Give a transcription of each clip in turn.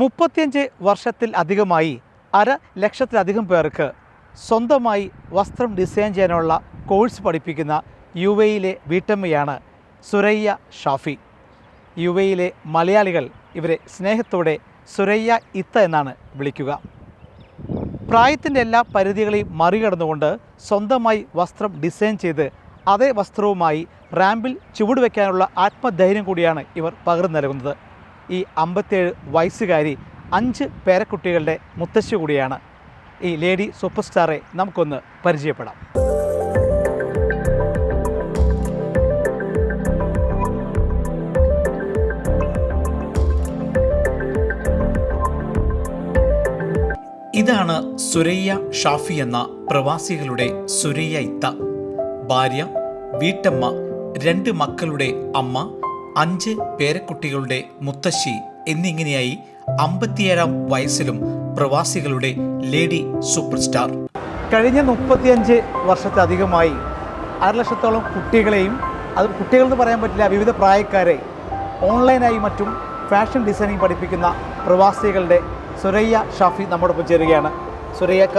മുപ്പത്തിയഞ്ച് വർഷത്തിൽ അധികമായി അര ലക്ഷത്തിലധികം പേർക്ക് സ്വന്തമായി വസ്ത്രം ഡിസൈൻ ചെയ്യാനുള്ള കോഴ്സ് പഠിപ്പിക്കുന്ന യു എയിലെ വീട്ടമ്മയാണ് സുരയ്യ ഷാഫി. യു എയിലെ മലയാളികൾ ഇവരെ സ്നേഹത്തോടെ സുരയ്യ ഇത്ത എന്നാണ് വിളിക്കുക. പ്രായത്തിന്റെ എല്ലാ പരിധികളെയും മറികടന്നുകൊണ്ട് സ്വന്തമായി വസ്ത്രം ഡിസൈൻ ചെയ്ത് അതേ വസ്ത്രവുമായി റാമ്പിൽ ചുവടുവെക്കാനുള്ള ആത്മധൈര്യം കൂടിയാണ് ഇവർ പകർന്നു നൽകുന്നത്. ഈ അമ്പത്തേഴ് വയസ്സുകാരി അഞ്ച് പേരക്കുട്ടികളുടെ മുത്തശ്ശി കൂടിയാണ്. ഈ ലേഡി സൂപ്പർ സ്റ്റാറെ നമുക്കൊന്ന് പരിചയപ്പെടാം. ഇതാണ് സുരയ്യ ഷാഫി എന്ന പ്രവാസികളുടെ സുരയ്യ ഇത്ത. ഭാര്യ വീട്ടമ്മ രണ്ട് മക്കളുടെ അമ്മ അഞ്ച് പേരക്കുട്ടികളുടെ മുത്തശ്ശി എന്നിങ്ങനെയായി അമ്പത്തിയേഴാം വയസ്സിലും പ്രവാസികളുടെ ലേഡി സൂപ്പർ സ്റ്റാർ കഴിഞ്ഞ മുപ്പത്തിയഞ്ച് വർഷത്തിലധികമായി അരലക്ഷത്തോളം കുട്ടികളെയും അത് കുട്ടികളെന്ന് പറയാൻ പറ്റില്ല വിവിധ പ്രായക്കാരെ ഓൺലൈനായി മറ്റും ഫാഷൻ ഡിസൈനിങ് പഠിപ്പിക്കുന്ന പ്രവാസികളുടെ സുരയ്യ ഷാഫി നമ്മോടൊപ്പം ചേരുകയാണ്. സുരയ്യക്ക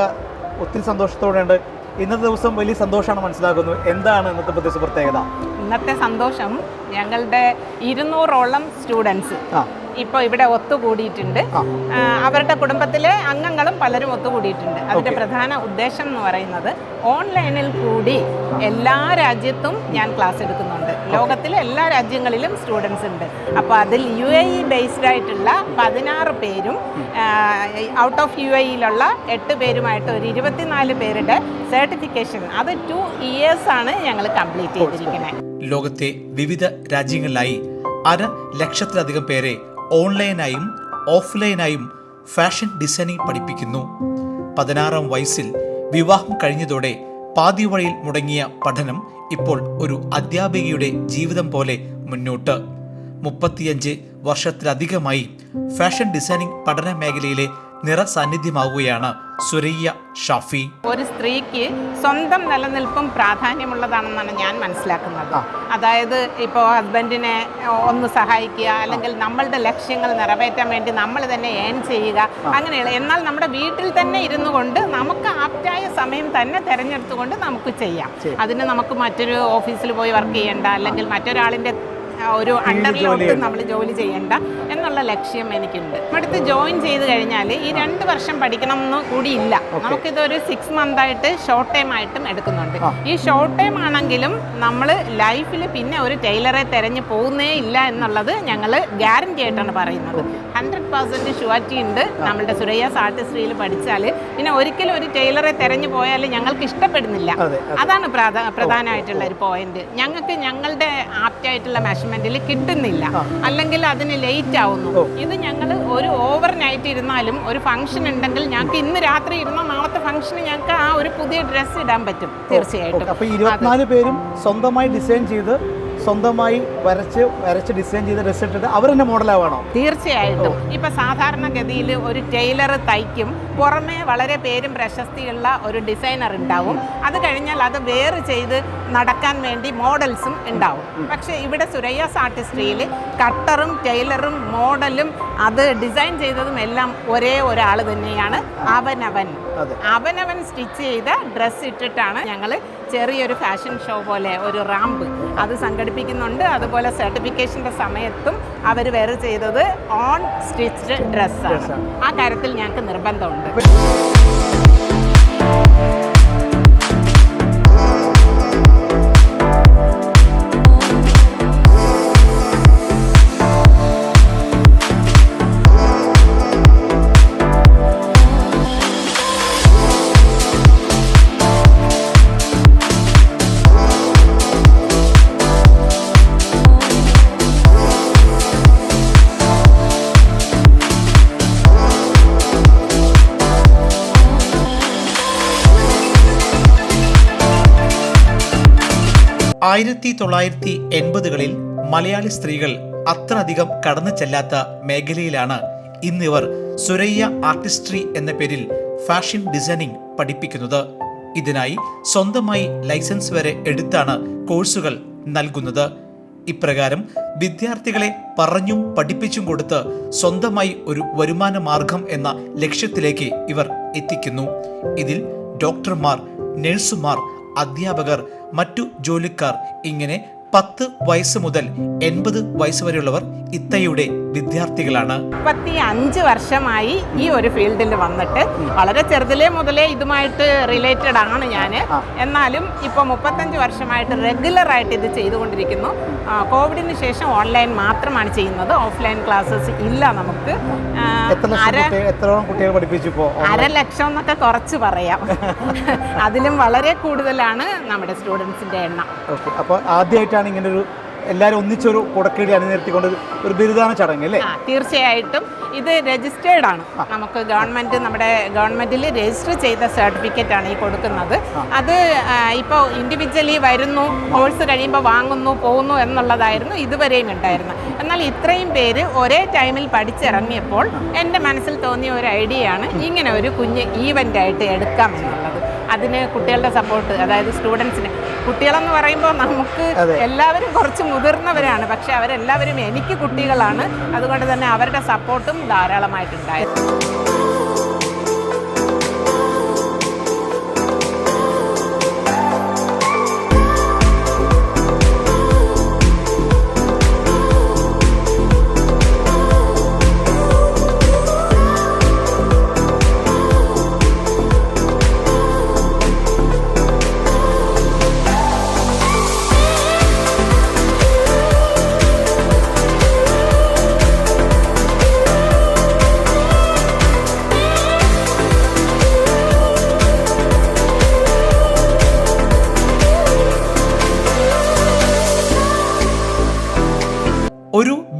ഒത്തിരി സന്തോഷത്തോടെയുണ്ട്. ഇന്നത്തെ ദിവസം വലിയ സന്തോഷമാണ് മനസ്സിലാക്കുന്നു എന്താണ് ഇന്നത്തെ പ്രത്യേക പ്രത്യേകത? ഇന്നത്തെ സന്തോഷം ഞങ്ങളുടെ ഇരുന്നൂറോളം സ്റ്റുഡൻസ് ആ. ഇപ്പോൾ ഇവിടെ ഒത്തുകൂടിയിട്ടുണ്ട്. അവരുടെ കുടുംബത്തിലെ അംഗങ്ങളും പലരും ഒത്തുകൂടിയിട്ടുണ്ട്. അതിന്റെ പ്രധാന ഉദ്ദേശം എന്ന് പറയുന്നത് ഓൺലൈനിൽ കൂടി എല്ലാ രാജ്യത്തും ഞാൻ ക്ലാസ് എടുക്കുന്നുണ്ട്. ലോകത്തിലെ എല്ലാ രാജ്യങ്ങളിലും സ്റ്റുഡൻസ് ഉണ്ട്. അപ്പോൾ അതിൽ യു എ ഇ ബേസ്ഡ് ആയിട്ടുള്ള പതിനാറ് പേരും ഔട്ട് ഓഫ് യു എയിലുള്ള എട്ട് പേരുമായിട്ട് ഒരു ഇരുപത്തിനാല് പേരുടെ സർട്ടിഫിക്കേഷൻ അത് ടു ഇയേഴ്സ് ആണ് ഞങ്ങൾ കംപ്ലീറ്റ് ചെയ്തിരിക്കുന്നത്. ലോകത്തെ വിവിധ രാജ്യങ്ങളിലായി അര ലക്ഷത്തിലധികം പേരെ ഓൺലൈനായും ഓഫ്ലൈനായും ഫാഷൻ ഡിസൈനിങ് പഠിപ്പിക്കുന്നു. പതിനാറാം വയസ്സിൽ വിവാഹം കഴിഞ്ഞതോടെ പാതിവഴിയിൽ മുടങ്ങിയ പഠനം ഇപ്പോൾ ഒരു അധ്യാപികയുടെ ജീവിതം പോലെ മുന്നോട്ട്. മുപ്പത്തിയഞ്ച് വർഷത്തിലധികമായി ഫാഷൻ ഡിസൈനിങ് പഠന മേഖലയിലെ നിറസാന്നിധ്യമാവുകയാണ് സുരയ്യ ഷാഫി. ഒരു സ്ത്രീക്ക് സ്വന്തം നിലനിൽപ്പും പ്രാധാന്യമുള്ളതാണെന്നാണ് ഞാൻ മനസ്സിലാക്കുന്നത്. അതായത് ഇപ്പോൾ ഹസ്ബൻഡിനെ ഒന്ന് സഹായിക്കുക അല്ലെങ്കിൽ നമ്മളുടെ ലക്ഷ്യങ്ങൾ നിറവേറ്റാൻ വേണ്ടി നമ്മൾ തന്നെ ഏൺ ചെയ്യുക അങ്ങനെയുള്ള എന്നാൽ നമ്മുടെ വീട്ടിൽ തന്നെ ഇരുന്നു കൊണ്ട് നമുക്ക് ആപ്റ്റായ സമയം തന്നെ തിരഞ്ഞെടുത്തുകൊണ്ട് നമുക്ക് ചെയ്യാം. അതിന് നമുക്ക് മറ്റൊരു ഓഫീസിൽ പോയി വർക്ക് ചെയ്യേണ്ട അല്ലെങ്കിൽ മറ്റൊരാളിന്റെ ഒരു അണ്ടറിലോട്ട്. നമ്മൾ ജോലി ചെയ്യേണ്ട എന്നുള്ള ലക്ഷ്യം എനിക്കുണ്ട്. അടുത്ത് ജോയിൻ ചെയ്ത് കഴിഞ്ഞാൽ ഈ രണ്ട് വർഷം പഠിക്കണം എന്ന് കൂടിയില്ല നമുക്കിതൊരു സിക്സ് മന്ത് ആയിട്ട് ഷോർട്ട് ടൈം ആയിട്ടും എടുക്കുന്നുണ്ട്. ഈ ഷോർട്ട് ടൈം ആണെങ്കിലും നമ്മൾ ലൈഫിൽ പിന്നെ ഒരു ടൈലറെ തിരഞ്ഞു പോകുന്നേ ഇല്ല എന്നുള്ളത് ഞങ്ങൾ ഗ്യാരണ്ടി ആയിട്ടാണ് പറയുന്നത്. ഹൺഡ്രഡ് പെർസെന്റ് ഷുവാറ്റി ഉണ്ട്. നമ്മളുടെ സുരയ്യാസ് ആർട്ടിസ്ട്രിയിൽ പഠിച്ചാൽ പിന്നെ ഒരിക്കലും ഒരു ടൈലറെ തിരഞ്ഞു പോയാൽ ഞങ്ങൾക്ക് ഇഷ്ടപ്പെടുന്നില്ല. അതെ അതാണ് പ്രധാ- പ്രധാനമായിട്ടുള്ള ഒരു പോയിന്റ് ഞങ്ങൾക്ക് ഞങ്ങളുടെ ആപ്റ്റ് ആയിട്ടുള്ള മെഷർമെന്റിൽ കിട്ടുന്നില്ല. അല്ലെങ്കിൽ അതിന് ലേറ്റ് ആവുന്നു. ഇത് ഞങ്ങൾ ഒരു ഓവർ നൈറ്റ് ഇരുന്നാലും ഒരു ഫംഗ്ഷൻ ഉണ്ടെങ്കിൽ ഞങ്ങൾക്ക് ഇന്ന് രാത്രി ഇരുന്ന നാളത്തെ ഫംഗ്ഷന് ഞങ്ങൾക്ക് ആ ഒരു പുതിയ ഡ്രസ്സ് ഇടാൻ പറ്റും തീർച്ചയായിട്ടും. പേരും സ്വന്തമായി ഡിസൈൻ ചെയ്ത് സ്വന്തമായി വരച്ച് വരച്ച് ഡിസൈൻ ചെയ്ത് ഡ്രസ് ഇട്ടിട്ട് അവർ തന്നെ മോഡലാവണോ തീർച്ചയായിട്ടും. ഇപ്പൊ സാധാരണഗതിയിൽ ഒരു ടൈലർ തയ്ക്കും. പുറമെ വളരെ പേരും പ്രശസ്തിയുള്ള ഒരു ഡിസൈനർ ഉണ്ടാവും. അത് കഴിഞ്ഞാൽ അത് വേറെ ചെയ്ത് നടക്കാൻ വേണ്ടി മോഡൽസും ഉണ്ടാവും. പക്ഷെ ഇവിടെ സുരയ്യാസ് ആർട്ടിസ്ട്രിയിൽ കട്ടറും ടൈലറും മോഡലും അത് ഡിസൈൻ ചെയ്തതും എല്ലാം ഒരേ ഒരാൾ തന്നെയാണ് അവനവൻ. അവനവൻ സ്റ്റിച്ച് ചെയ്ത ഡ്രസ്സ് ഇട്ടിട്ടാണ് ഞങ്ങൾ ചെറിയൊരു ഫാഷൻ ഷോ പോലെ ഒരു റാമ്പ് അത് സംഘടിപ്പിക്കുന്നുണ്ട്. അതുപോലെ സർട്ടിഫിക്കേഷന്റെ സമയത്തും അവർ വേറെ ചെയ്തത് ഓൺ സ്റ്റിച്ച്ഡ് ഡ്രസ്സാണ്. ആ കാര്യത്തിൽ ഞങ്ങൾക്ക് നിർബന്ധമുണ്ട്. ആയിരത്തി തൊള്ളായിരത്തി എൺപതുകളിൽ മലയാളി സ്ത്രീകൾ അത്രയധികം കടന്നു ചെല്ലാത്ത മേഖലയിലാണ് ഇന്നിവർ സുരയ്യ ആർട്ടിസ്ട്രി എന്ന പേരിൽ ഫാഷൻ ഡിസൈനിങ് പഠിപ്പിക്കുന്നത്. ഇതിനായി സ്വന്തമായി ലൈസൻസ് വരെ എടുത്താണ് കോഴ്സുകൾ നൽകുന്നത്. ഇപ്രകാരം വിദ്യാർത്ഥികളെ പറഞ്ഞും പഠിപ്പിച്ചും കൊടുത്ത് സ്വന്തമായി ഒരു വരുമാന മാർഗം എന്ന ലക്ഷ്യത്തിലേക്ക് ഇവർ എത്തിക്കുന്നു. ഇതിൽ ഡോക്ടർമാർ നഴ്സുമാർ അധ്യാപകർ മറ്റു ജോലിക്കാർ ഇങ്ങനെ പത്ത് വയസ്സ് മുതൽ എൺപത് വയസ്സ് വരെയുള്ളവർ ഇത്തയുടെ വിദ്യാർത്ഥികളാണ്. മുപ്പത്തി അഞ്ച് വർഷമായി ഈ ഒരു ഫീൽഡിൽ വന്നിട്ട് വളരെ ചെറുതിലേ മുതലേ ഇതുമായിട്ട് റിലേറ്റഡ് ആണ് ഞാൻ എന്നാലും ഇപ്പോൾ മുപ്പത്തഞ്ച് വർഷമായിട്ട് റെഗുലർ ആയിട്ട് ഇത് ചെയ്തുകൊണ്ടിരിക്കുന്നു. കോവിഡിന് ശേഷം ഓൺലൈൻ മാത്രമാണ് ചെയ്യുന്നത്. ഓഫ്ലൈൻ ക്ലാസ്സസ് ഇല്ല നമുക്ക്. അര ലക്ഷം എന്നൊക്കെ കുറച്ച് പറയാം. അതിലും വളരെ കൂടുതലാണ് നമ്മുടെ സ്റ്റുഡൻസിന്റെ എണ്ണം. ഓക്കെ അപ്പോൾ ആദ്യമായിട്ടാണ് ഇങ്ങനെ ഒരു എല്ലാവരും ഒന്നിച്ചൊരു കുടക്കീടി അണിനിർത്തിക്കൊണ്ട് ഒരു- ബിരുദാന ചടങ്ങ് അല്ലേ? തീർച്ചയായിട്ടും. ഇത് രജിസ്റ്റേർഡ് ആണ്. നമുക്ക് ഗവൺമെന്റ് നമ്മുടെ ഗവൺമെന്റിൽ രജിസ്റ്റർ ചെയ്ത സർട്ടിഫിക്കറ്റ് ആണ് ഈ കൊടുക്കുന്നത്. അത് ഇപ്പോൾ ഇൻഡിവിജ്വലി വരുന്നു കോഴ്സ് കഴിയുമ്പോൾ വാങ്ങുന്നു പോകുന്നു എന്നുള്ളതായിരുന്നു ഇതുവരെയും ഉണ്ടായിരുന്നത്. എന്നാൽ ഇത്രയും പേര് ഒരേ ടൈമിൽ പഠിച്ചിറങ്ങിയപ്പോൾ എന്റെ മനസ്സിൽ തോന്നിയ ഒരു ഐഡിയ ആണ് ഇങ്ങനെ ഒരു കുഞ്ഞ് ഈവന്റ് ആയിട്ട് എടുക്കാം എന്നുള്ളത് അതിന് കുട്ടികളുടെ സപ്പോർട്ട് അതായത് സ്റ്റുഡൻസിന് കുട്ടികളെന്ന് പറയുമ്പോൾ നമുക്ക് എല്ലാവരും കുറച്ച് മുതിർന്നവരാണ് പക്ഷെ അവരെല്ലാവരും എനിക്ക് കുട്ടികളാണ്. അതുകൊണ്ട് തന്നെ അവരുടെ സപ്പോർട്ടും ധാരാളമായിട്ടുണ്ടായിരുന്നു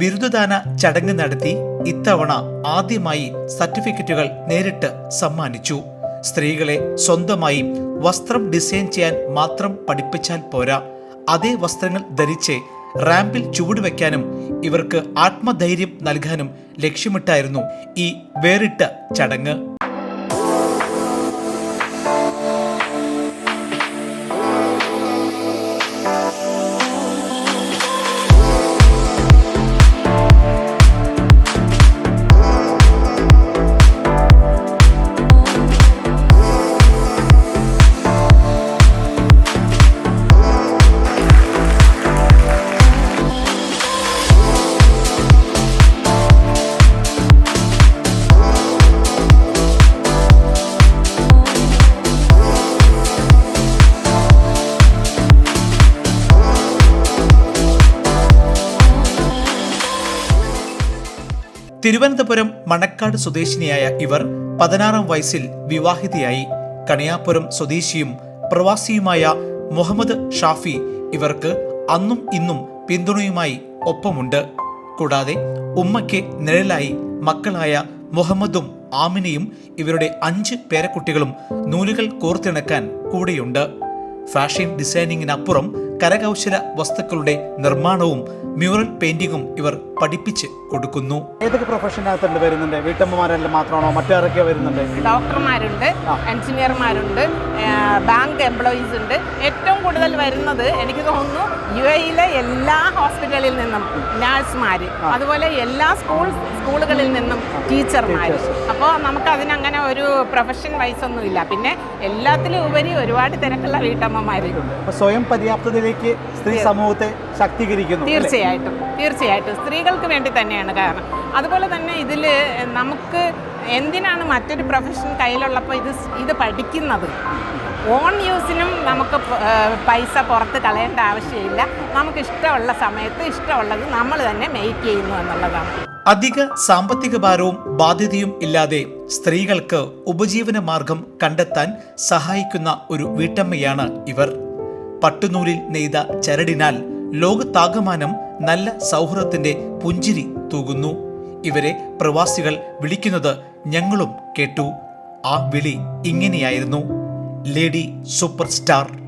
ബിരുദദാന ചടങ്ങ് നടത്തി ഇത്തവണ ആദ്യമായി സർട്ടിഫിക്കറ്റുകൾ നേരിട്ട് സമ്മാനിച്ചു. സ്ത്രീകളെ സ്വന്തമായി വസ്ത്രം ഡിസൈൻ ചെയ്യാൻ മാത്രം പഠിപ്പിച്ചാൽ പോരാ. അതേ വസ്ത്രങ്ങൾ ധരിച്ച് റാമ്പിൽ ചുവടുവെക്കാനും ഇവർക്ക് ആത്മധൈര്യം നൽകാനും ലക്ഷ്യമിട്ടായിരുന്നു ഈ വേറിട്ട ചടങ്ങ്. തിരുവനന്തപുരം മണക്കാട് സ്വദേശിനിയായ ഇവർ പതിനാറാം വയസ്സിൽ വിവാഹിതയായി. കണിയാപുരം സ്വദേശിയും പ്രവാസിയുമായ മുഹമ്മദ് ഷാഫി ഇവർക്ക് അന്നും ഇന്നും പിന്തുണയുമായി ഒപ്പമുണ്ട്. കൂടാതെ ഉമ്മയ്ക്ക് നിഴലായി മക്കളായ മുഹമ്മദും ആമിനയും ഇവരുടെ അഞ്ച് പേരക്കുട്ടികളും നൂലുകൾ കോർത്തിണക്കാൻ കൂടെയുണ്ട്. ഫാഷൻ ഡിസൈനിങ്ങിനപ്പുറം കരകൗശല വസ്തുക്കളുടെ നിർമ്മാണവും മ്യൂറൽ പെയിന്റിങ്ങും ഇവർ പഠിപ്പിച്ച് കൊടുക്കുന്നു. ഏതൊക്കെ പ്രൊഫഷനകത്തുണ്ട് വരുന്നുണ്ട്? വീട്ടമ്മമാരെല്ലാം മാത്രമാണോ? മറ്റാരൊക്കെ വരുന്നുണ്ട്? ഡോക്ടർമാരുണ്ട് എഞ്ചിനീയർമാരുണ്ട് ബാങ്ക് എംപ്ലോയീസ് ഉണ്ട്. ഏറ്റവും കൂടുതൽ വരുന്നത് എനിക്ക് തോന്നുന്നു യു എയിലെ എല്ലാ ഹോസ്പിറ്റലിൽ നിന്നും നഴ്സുമാർ അതുപോലെ എല്ലാ സ്കൂൾ സ്കൂളുകളിൽ നിന്നും ടീച്ചർമാർ അപ്പോൾ നമുക്ക് അതിനങ്ങനെ ഒരു പ്രൊഫഷൻ വൈസ് ഒന്നുമില്ല. പിന്നെ എല്ലാത്തിലും ഉപരി ഒരുപാട് തിരക്കുള്ള വീട്ടമ്മമാരുണ്ട് സ്വയം സ്വയം പര്യാപ്തതയിലേക്ക് സ്ത്രീ സമൂഹത്തെ ശാക്തീകരിക്കുന്നു തീർച്ചയായിട്ടും തീർച്ചയായിട്ടും. സ്ത്രീകൾക്ക് വേണ്ടി തന്നെയാണ് കാരണം. അതുപോലെ തന്നെ ഇതിൽ നമുക്ക് എന്തിനാണ് മറ്റൊരു പ്രൊഫഷൻ കയ്യിലുള്ളപ്പോൾ ഇത് ഇത് പഠിക്കുന്നത്? ഓൺ യൂസിനും നമുക്ക് പൈസ പുറത്ത് കളയേണ്ട ആവശ്യമില്ല. നമുക്ക് ഇഷ്ടമുള്ള സമയത്ത് ഇഷ്ടമുള്ളത് നമ്മൾ തന്നെ മെയ്ക്ക് ചെയ്യുന്നു എന്നുള്ളതാണ്. അധിക സാമ്പത്തിക ഭാരവും ബാധ്യതയും ഇല്ലാതെ സ്ത്രീകൾക്ക് ഉപജീവന മാർഗം കണ്ടെത്താൻ സഹായിക്കുന്ന ഒരു വീട്ടമ്മയാണ് ഇവർ. പട്ടുനൂലിൽ നെയ്ത ചരടിനാൽ ലോകത്താകമാനം നല്ല സൗഹൃദത്തിന്റെ പുഞ്ചിരി തൂകുന്നു. ഇവരെ പ്രവാസികൾ വിളിക്കുന്നത് ഞങ്ങളും കേട്ടു. ആ വിളി ഇങ്ങനെയായിരുന്നു. Lady super star